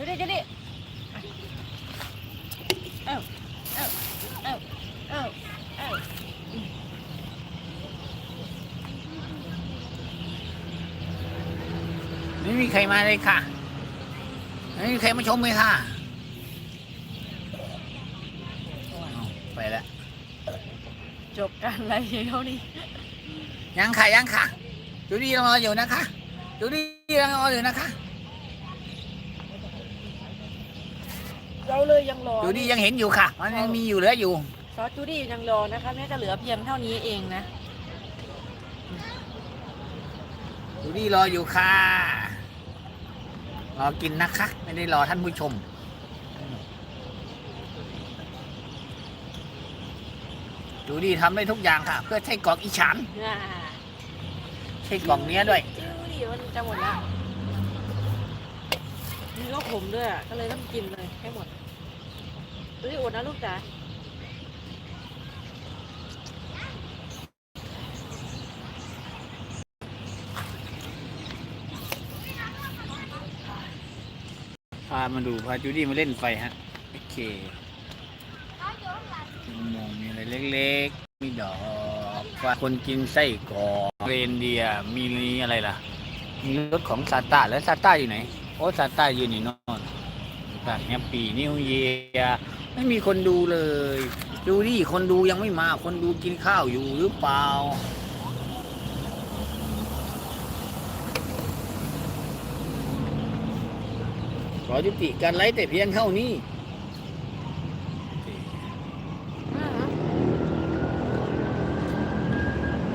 ดูดิดูดิเอ้าเอ้าเอ้าเอ้าเอ้าไม่มีใครมาเลยค่ะ ไม่มีใครมาชมเลยค่ะเอาไปแล้ว จบการไลฟ์เท่านี้ ยังค่ะยังค่ะจูดี้ยังรออยู่นะคะจูดี้ยังรออยู่นะคะ เราเลยยังรอจูดี้ยังเห็นอยู่ค่ะ มันยังมีอยู่เหลืออยู่ ซอสจูดี้ยังรอนะคะแม่จะเหลือเพียงเท่านี้เองนะจูดี้รออยู่ค่ะ รอกินนะคะ ไม่ได้รอท่านผู้ชม จูดี้ทำได้ทุกอย่างค่ะ เพื่อใช้กรอกอีฉานอ่าใช้กรอกเนี้ยด้วย จูดี้มันจะหมดแล้วมีก็ขมด้วยอะก็เลยต้องกินเลยให้หมด จูดี้อดนะลูกจ๋าพามาดูพาจูดี้มาเล่นไฟฮะ โอเคมองมีอะไรเล็กๆ มีดอกว่าคนกินไส้กรอกเรนเดียมีนี่อะไรล่ะ มีรถของซาต้าแล้วซาต้าอยู่ไหน โอ้ซาต้าอยู่นี่นอน ต่างแฮปปี้นิวเยียไม่มีคนดูเลย ดูดิคนดูยังไม่มา คนดูกินข้าวอยู่หรือเปล่าขอยุติการไลฟ์แต่เพียงเท่านี้